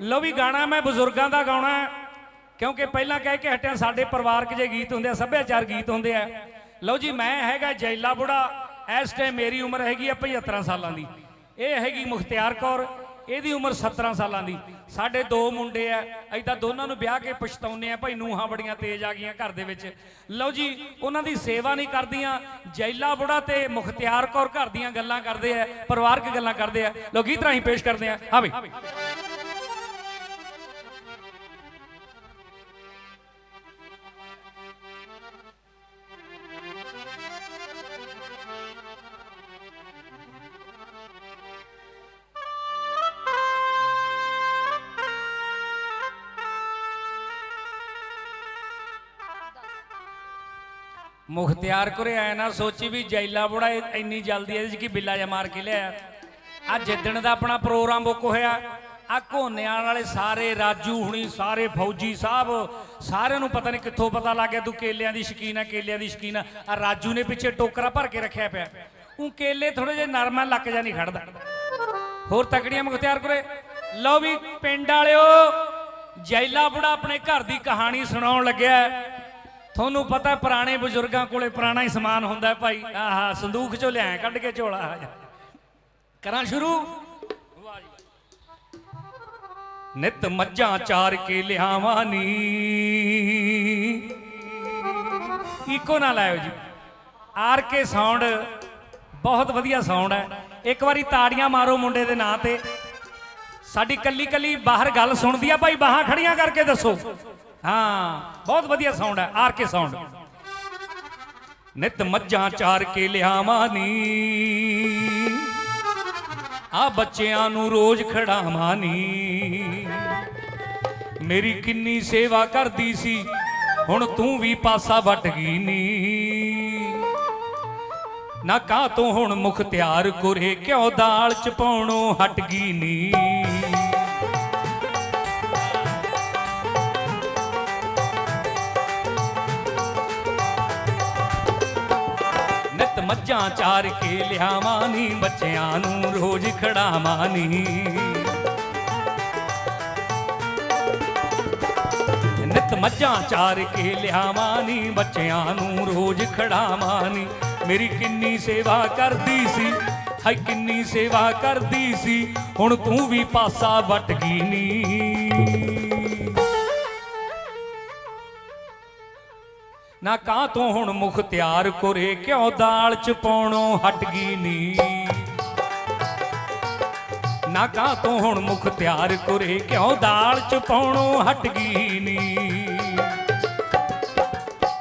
ਲਓ ਵੀ ਗਾਣਾ ਮੈਂ ਬਜ਼ੁਰਗਾਂ ਦਾ ਗਾਉਣਾ ਹੈ, ਕਿਉਂਕਿ ਪਹਿਲਾਂ ਕਹਿ ਕੇ ਹਟਿਆ ਸਾਡੇ ਪਰਿਵਾਰਕ ਜੇ ਗੀਤ ਹੁੰਦੇ ਆ ਸੱਭਿਆਚਾਰ ਗੀਤ ਹੁੰਦੇ ਆ। ਲਓ ਜੀ ਮੈਂ ਹੈਗਾ ਜੈਲਾ ਬੁੜਾ ਇਸ ਟਾਈਮ ਮੇਰੀ ਉਮਰ ਹੈਗੀ ਆ 75 ਸਾਲਾਂ ਦੀ। ਇਹ ਹੈਗੀ ਮੁਖਤਿਆਰ ਕੌਰ ਇਹਦੀ ਉਮਰ 17 ਸਾਲਾਂ ਦੀ। ਸਾਡੇ ਦੋ ਮੁੰਡੇ ਆ ਐਦਾਂ ਦੋਨਾਂ ਨੂੰ ਵਿਆਹ ਕੇ ਪਛਤਾਉਨੇ ਆ ਭਾਈ ਨੂਹਾਂ ਬੜੀਆਂ ਤੇਜ਼ ਆ ਗਈਆਂ ਘਰ ਦੇ ਵਿੱਚ। ਲਓ ਜੀ ਉਹਨਾਂ ਦੀ ਸੇਵਾ ਨਹੀਂ ਕਰਦੀਆਂ ਜੈਲਾ ਬੁੜਾ ਤੇ ਮੁਖਤਿਆਰ ਕੌਰ ਘਰ ਦੀਆਂ ਗੱਲਾਂ ਕਰਦੇ ਆ ਪਰਿਵਾਰਕ ਗੱਲਾਂ ਕਰਦੇ ਆ। ਲਓ ਗੀਤ ਰਾਹੀਂ ਪੇਸ਼ ਕਰਦੇ ਆ। ਹਾਂ ਬਈ। ਮੁਖਤਿਆਰ ਕਰੇ ਆਇਆ ਨਾ ਸੋਚੀ ਵੀ ਜੈਲਾ ਬੁੜਾ ਇੰਨੀ ਜਲਦੀ ਇਹਦੇ ਚ ਕੀ ਬਿੱਲਾ ਜਾ ਮਾਰ ਕੇ ਲਿਆ ਆ ਜਿੱਦਣ ਦਾ ਆਪਣਾ ਪ੍ਰੋਗਰਾਮ ਬੁੱਕ ਹੋਇਆ ਆ ਘੋਨਿਆਂ ਵਾਲੇ ਸਾਰੇ ਰਾਜੂ ਹੁਣੀ, ਸਾਰੇ ਫੌਜੀ ਸਾਹਿਬ, ਸਾਰਿਆਂ ਨੂੰ ਪਤਾ ਨਹੀਂ ਕਿੱਥੋਂ ਪਤਾ ਲੱਗ ਗਿਆ ਤੂੰ ਕੇਲਿਆਂ ਦੀ ਸ਼ਕੀਨ ਆ, ਕੇਲਿਆਂ ਦੀ ਸ਼ਕੀਨ ਆ। ਰਾਜੂ ਨੇ ਪਿੱਛੇ ਟੋਕਰਾ ਭਰ ਕੇ ਰੱਖਿਆ ਪਿਆ। ਉਹ ਕੇਲੇ ਥੋੜੇ ਜਿਹੇ ਨਰਮਾ ਲੱਕ ਜਾ ਨਹੀਂ ਖੜਦਾ। ਹੋਰ ਤਕੜੀਆਂ ਮੁਖਤਿਆਰ ਕਰੇ। ਲਓ ਵੀ ਪਿੰਡ ਵਾਲਿਓ, ਜੈਲਾ ਬੁੜਾ ਆਪਣੇ ਘਰ ਦੀ ਕਹਾਣੀ ਸੁਣਾਉਣ ਲੱਗਿਆ ਤੁਹਾਨੂੰ ਪਤਾ ਪੁਰਾਣੇ ਬਜ਼ੁਰਗਾਂ ਕੋਲੇ ਪੁਰਾਣਾ ਹੀ ਸਮਾਨ ਹੁੰਦਾ ਭਾਈ। ਆਹਾ ਸੰਦੂਖ ਚੋਂ ਲਿਆਇਆ, ਕੱਢ ਕੇ ਝੋਲਾ। ਕਰਾਂ ਸ਼ੁਰੂ। ਵਾਹ ਨਿਤ ਮੱਝਾਂ ਚਾਰ ਕੇ ਲਿਆਵਾਂ ਨੀ। ਇੱਕੋ ਨਾ ਲਾਇਓ ਜੀ। ਆਰ ਕੇ ਸਾਊਂਡ ਬਹੁਤ ਵਧੀਆ ਸਾਊਂਡ ਹੈ। ਇੱਕ ਵਾਰੀ ਤਾੜੀਆਂ ਮਾਰੋ ਮੁੰਡੇ ਦੇ ਨਾਂ ਤੇ। ਸਾਡੀ ਕੱਲੀ ਕੱਲੀ ਬਾਹਰ ਗੱਲ ਸੁਣਦੀ ਆ ਭਾਈ, ਬਾਹਾਂ ਖੜੀਆਂ ਕਰਕੇ ਦੱਸੋ। ਹਾਂ, ਬਹੁਤ ਵਧੀਆ ਸਾਊਂਡ ਹੈ ਆਰ ਕੇ ਸਾਊਂਡ ਨਿਤ ਮੱਝਾਂ ਚਾਰ ਕੇ ਲਿਆਵਾਂ ਨੀ। ਆ ਬੱਚਿਆਂ ਨੂੰ ਰੋਜ਼ ਖੜਾਵਾਂ ਨੀ। ਮੇਰੀ ਕਿੰਨੀ ਸੇਵਾ ਕਰਦੀ ਸੀ, ਹੁਣ ਤੂੰ ਵੀ ਪਾਸਾ ਵੱਟ ਗਈ ਨੀ। ਨਾ ਕਾ ਤੋਂ ਹੁਣ ਮੁਖ ਤਿਆਰ ਕੁਰੇ, ਕਿਉਂ ਦਾਲ ਚ ਪਾਉਣੋਂ ਹਟ ਗਈ ਨੀ। ਮੱਝਾਂ ਚਾਰ ਕੇ ਲਿਆਵਾਂ ਨੀ, ਬੱਚਿਆਂ ਨੂੰ ਰੋਜ਼ ਖੜਾਵਾਂ ਨੀ। ਨਿਤ ਮੱਝਾਂ ਚਾਰ ਕੇ ਲਿਆਵਾਂ ਨੀ, ਬੱਚਿਆਂ ਨੂੰ ਰੋਜ਼ ਖੜਾਵਾਂ ਨੀ। ਮੇਰੀ ਕਿੰਨੀ ਸੇਵਾ ਕਰਦੀ ਸੀ ਹਾਈ ਕਿੰਨੀ ਸੇਵਾ ਕਰਦੀ ਸੀ, ਹੁਣ ਤੂੰ ਵੀ ਪਾਸਾ ਵੱਟ ਗਈ ਨੀ। ਨਾ ਕਾਂ ਤੋਂ ਹੁਣ ਮੁਖ ਤਿਆਰ ਕੁਰੇ, ਕਿਉਂ ਦਾਲ ਚ ਪਾਉਣੋਂ ਹਟ ਗਈ ਨੀ? ਨਾ ਕਾਂ ਤੋਂ ਹੁਣ ਮੁਖ ਤਿਆਰ ਕੁਰੇ, ਕਿਉਂ ਦਾਲ ਚ ਪਾਉਣੋਂ ਹਟ ਗਈ ਨੀ?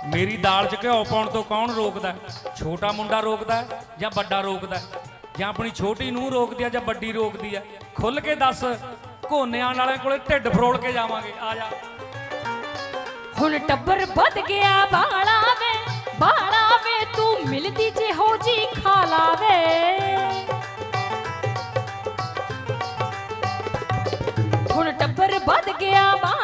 ਮੇਰੀ ਦਾਲ ਚ ਘਿਓ ਪਾਉਣ ਤੋਂ ਕੌਣ ਰੋਕਦਾ? ਛੋਟਾ ਮੁੰਡਾ ਰੋਕਦਾ ਜਾਂ ਵੱਡਾ ਰੋਕਦਾ ਜਾਂ ਆਪਣੀ ਛੋਟੀ ਨੂੰ ਰੋਕਦੀ ਆ ਜਾਂ ਵੱਡੀ ਰੋਕਦੀ ਆ ਖੁੱਲ ਕੇ ਦੱਸ, ਘੋਨਿਆਂ ਵਾਲਿਆਂ ਕੋਲੇ ਢਿੱਡ ਫਰੋਲ ਕੇ ਜਾਵਾਂਗੇ। ਆ ਜਾ। ਹੁਣ ਟੱਬਰ ਵੱਧ ਗਿਆ ਬਾਲਾ ਵੇ ਬਾਲਾ ਵੇ ਤੂੰ ਮਿਲਦੀ ਜੇ ਹੋ ਜੀ ਖਾ ਲਾਵੇ ਹੁਣ ਟੱਬਰ ਵੱਧ ਗਿਆ ਬਾਲਾ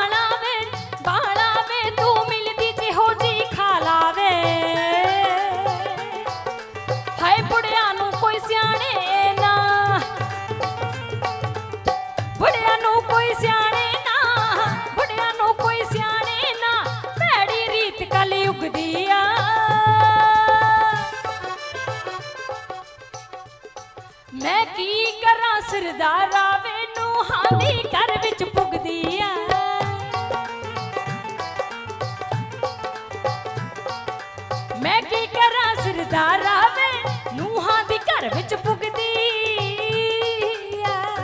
ਮੈਂ ਕੀ ਕਰਾਂ ਸਰਦਾਰਾ? ਮੈਨੂੰ ਹਾਂਦੀ ਘਰ ਵਿੱਚ ਪੁੱਗਦੀ ਆ। ਮੈਂ ਕੀ ਕਰਾਂ ਸਰਦਾਰਾ? ਵੇ ਨੂਹਾਂ ਦੀ ਘਰ ਵਿੱਚ ਪੁੱਗਦੀ ਆ।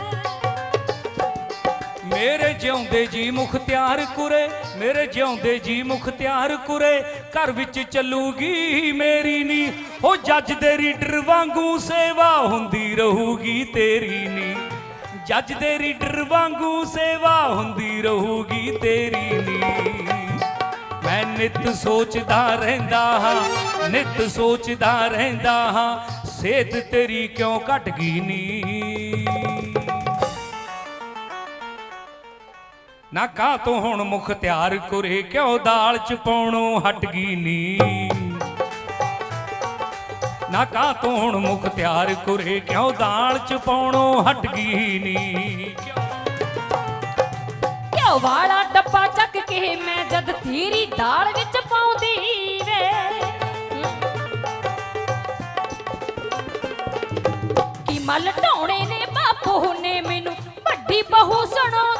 ਮੇਰੇ ਜਿਉਂਦੇ ਜੀ ਮੁਖਤਿਆਰ ਕੁਰੇ, ਮੇਰੇ ਜਿਉਂਦੇ ਜੀ ਮੁਖਤਿਆਰ ਕੁਰੇ, ਘਰ ਵਿੱਚ ਚੱਲੂਗੀ ਮੇਰੀ ਨੀ ਉਹ ਜੱਜ ਦੇ ਰੀਡਰ ਵਾਂਗੂ ਸੇਵਾ ਹੁੰਦੀ ਰਹੂਗੀ ਤੇਰੀ ਨੀ ਜੱਜ ਦੇ ਰੀਡਰ ਵਾਂਗੂ ਸੇਵਾ ਹੁੰਦੀ ਰਹੂਗੀ ਤੇਰੀ ਨੀ ਮੈਂ ਨਿਤ ਸੋਚਦਾ ਰਹਿੰਦਾ ਹਾਂ, ਨਿਤ ਸੋਚਦਾ ਰਹਿੰਦਾ ਹਾਂ ਸਿਹਤ ਤੇਰੀ ਕਿਉਂ ਘਟ ਗਈ ਨੀ ਨਾ ਕਾ ਤੋਂ ਹੁਣ ਮੁਖ ਤਿਆਰ ਕੁਰੇ, ਕਿਉਂ ਦਾਲ ਚ ਪਾਉਣੋਂ ਹਟ ਗਈ ਨੀ ਨਾ ਕਾ ਤੋਂ ਮੁਖ ਤਿਆਰ ਕੁਰੇ, ਕਿਉਂ ਦਾਲ ਚ ਪਾਉਣੋਂ ਹਟ ਗਈ ਨੀ? ਘਿਓ ਵਾਲਾ ਡੱਬਾ ਚੱਕ ਕੇ ਮੈਂ ਜਦ ਥੀਰੀ ਦਾਲ ਵਿੱਚ ਪਾਉਂਦੀ ਵੇ? ਕੀ ਮਲ ਢਾਉਣੇ ਨੇ ਬਾਪੂ ਨੇ ਮੈਨੂੰ ਵੱਡੀ ਬਹੂ ਸੁਣਾ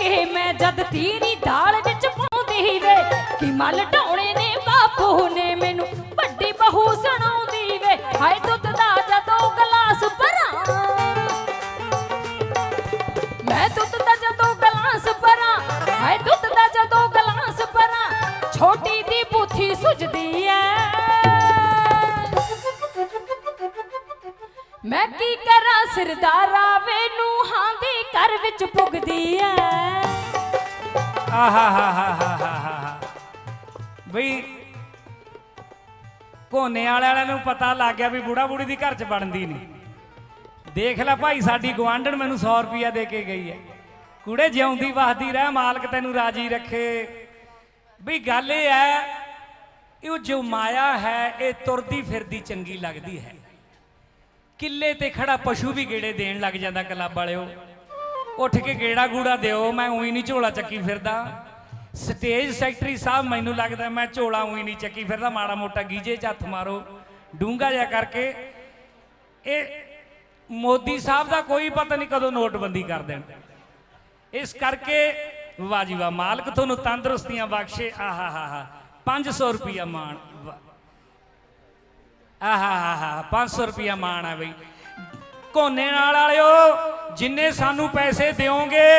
ਕੇ ਮੈਂ ਜਦ ਤੀਰੀ ਦਾਲ ਵਿੱਚ ਪਾਉਂਦੀ ਵੇ ਕਿ ਮਲ ਢਾਉਣੇ ਨੇ ਬਾਪੂ ਨੇ ਮੈਂ ਕੀ ਕਰਾਂ ਸਰਦਾਰਾ? ਵੇ ਨੂੰਹਾਂ ਦੇ ਘਰ ਵਿੱਚ ਪੁੱਗਦੀ ਐ। ਆਹਾ ਹਾ ਬਈ ਕੋਨੇ ਵਾਲਿਆਂ ਨੂੰ ਪਤਾ ਲੱਗ ਗਿਆ ਵੀ ਬੁੜਾ ਬੁੜੀ ਦੀ ਘਰ ਚ ਬਣਦੀ ਨਹੀਂ ਦੇਖ ਲੈ ਭਾਈ, ਸਾਡੀ ਗਵਾਂਢਣ ਮੈਨੂੰ 100 ਰੁਪਿਆ ਦੇ ਕੇ ਗਈ ਹੈ ਕੁੜੇ ਜਿਉਂਦੀ ਵਸਦੀ ਰਹਿ, ਮਾਲਕ ਤੈਨੂੰ ਰਾਜੀ ਰੱਖੇ। ਵੀ ਗੱਲ ਇਹ ਹੈ ਇਹ ਜੋ ਮਾਇਆ ਹੈ, ਇਹ ਤੁਰਦੀ ਫਿਰਦੀ ਚੰਗੀ ਲੱਗਦੀ ਹੈ। ਕਿੱਲੇ ਤੇ ਖੜਾ ਪਸ਼ੂ ਵੀ ਗੇੜੇ ਦੇਣ ਲੱਗ ਜਾਂਦਾ ਕਲੱਬ ਵਾਲਿਓ। ਉੱਠ ਕੇ ਗੇੜਾ ਗੂੜਾ ਦਿਓ, ਮੈਂ ਉਹੀ ਨਹੀਂ ਝੋਲਾ ਚੱਕੀ ਫਿਰਦਾ। ਸਟੇਜ ਸੈਕਟਰੀ ਸਾਹਿਬ ਮੈਨੂੰ ਲੱਗਦਾ ਮੈਂ ਝੋਲਾ ਉਹੀ ਨਹੀਂ ਚੱਕੀ ਫਿਰਦਾ, ਮਾੜਾ ਮੋਟਾ ਗੀਜੇ 'ਚ ਹੱਥ ਮਾਰੋ ਡੂੰਗਾ ਜਿਹਾ ਕਰਕੇ। ਇਹ ਮੋਦੀ ਸਾਹਿਬ ਦਾ ਕੋਈ ਪਤਾ ਨਹੀਂ ਕਦੋਂ ਨੋਟਬੰਦੀ ਕਰ ਦੇਣ। ਇਸ ਕਰਕੇ ਵਾਹ ਜੀ ਵਾਹ, ਮਾਲਕ ਤੁਹਾਨੂੰ ਤੰਦਰੁਸਤੀਆਂ ਬਖਸ਼ੇ ਆਹਾ ਹਾ ਹਾ 500 ਰੁਪਿਆ ਮਾਣ। ਵਾਹ। ਆਹਾ ਹਾ ਹਾ 500 ਰੁਪਿਆ ਮਾਣ ਆ ਬਈ। ਕੋਨੇ ਨਾਲ ਵਾਲਿਓ, ਜਿੰਨੇ ਸਾਨੂੰ ਪੈਸੇ ਦਿਓਗੇ,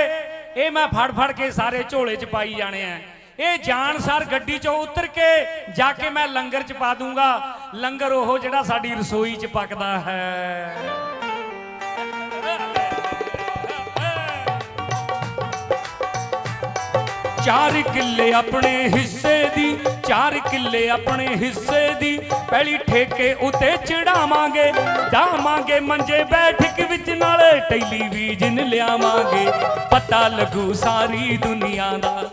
ਇਹ ਮੈਂ ਫੜ ਫੜ ਕੇ ਸਾਰੇ ਝੋਲੇ 'ਚ ਪਾਈ ਜਾਣੇ ਆ। ਇਹ ਜਾਣ ਸਰ ਗੱਡੀ 'ਚੋਂ ਉਤਰ ਕੇ ਜਾ ਕੇ ਮੈਂ ਲੰਗਰ 'ਚ ਪਾ ਦੂੰਗਾ। ਲੰਗਰ ਉਹ ਜਿਹੜਾ ਸਾਡੀ ਰਸੋਈ 'ਚ ਪੱਕਦਾ ਹੈ। ਚਾਰ ਕਿੱਲੇ ਆਪਣੇ ਹਿੱਸੇ ਦੀ, ਚਾਰ ਕਿੱਲੇ ਆਪਣੇ ਹਿੱਸੇ ਦੀ। ਪਹਿਲੀ ਠੇਕੇ ਉਤੇ ਚੜਾਵਾਂਗੇ ਡਾਵਾਂਗੇ ਮੰਜੇ ਬੈਠਕ ਵਿੱਚ ਨਾਲੇ ਟੈਲੀਵਿਜ਼ਨ ਲਿਆਵਾਂਗੇ। ਪਤਾ ਲੱਗੂ ਸਾਰੀ ਦੁਨੀਆ ਦਾ।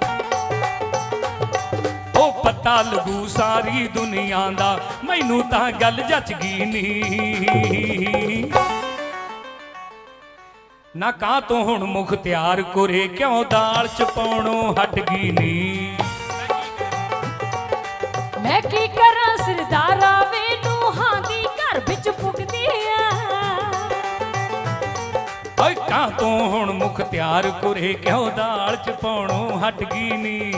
ਉਹ ਪਤਾ ਲੱਗੂ ਸਾਰੀ ਦੁਨੀਆ ਦਾ। ਮੈਨੂੰ ਤਾਂ ਗੱਲ ਜੱਚ ਗਈ ਨਹੀਂ ਨਾ ਕਾਂ ਤੋਂ ਹੁਣ ਮੁਖ ਤਿਆਰ ਕੁਰੇ? ਕਿਉਂ ਦਾਲ ਚ ਪਾਉਣੋਂ ਹਟ ਗਈ ਨੀ? ਮੈਂ ਕੀ ਕਰਾਂ ਸਰਦਾਰਾ ਵੇ? ਨੂੰਹਾਂ ਦੀ ਘਰ ਵਿੱਚ ਪੁੱਗਦੀ ਐ। ਓਏ ਕਾਂ ਤੋਂ ਹੁਣ ਮੁਖ ਤਿਆਰ ਕੁਰੇ? ਕਿਉਂ ਦਾਲ ਚ ਪਾਉਣੋਂ ਹਟ ਗਈ ਨੀ?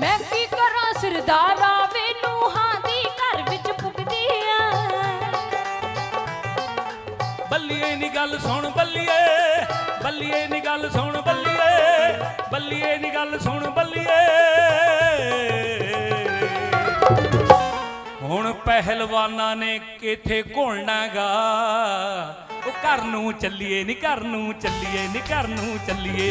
ਮੈਂ ਕੀ ਕਰਾਂ ਸਰਦਾਰਾ ਬੱਲੀਏ ਨੀ ਗੱਲ ਸੁਣ ਬੱਲੀਏ ਬੱਲੀਏ ਨੀ ਗੱਲ ਸੁਣ ਬੱਲੀਏ ਬੱਲੀਏ ਨੀ ਗੱਲ ਸੁਣ ਬੱਲੀਏ। ਹੁਣ ਪਹਿਲਵਾਨਾਂ ਨੇ ਕਿਥੇ ਘੁਲਣਾਗਾ? ਉਹ ਘਰ ਨੂੰ ਚੱਲੀਏ, ਨੀ ਘਰ ਨੂੰ ਚੱਲੀਏ, ਨੀ ਘਰ ਨੂੰ ਚੱਲੀਏ।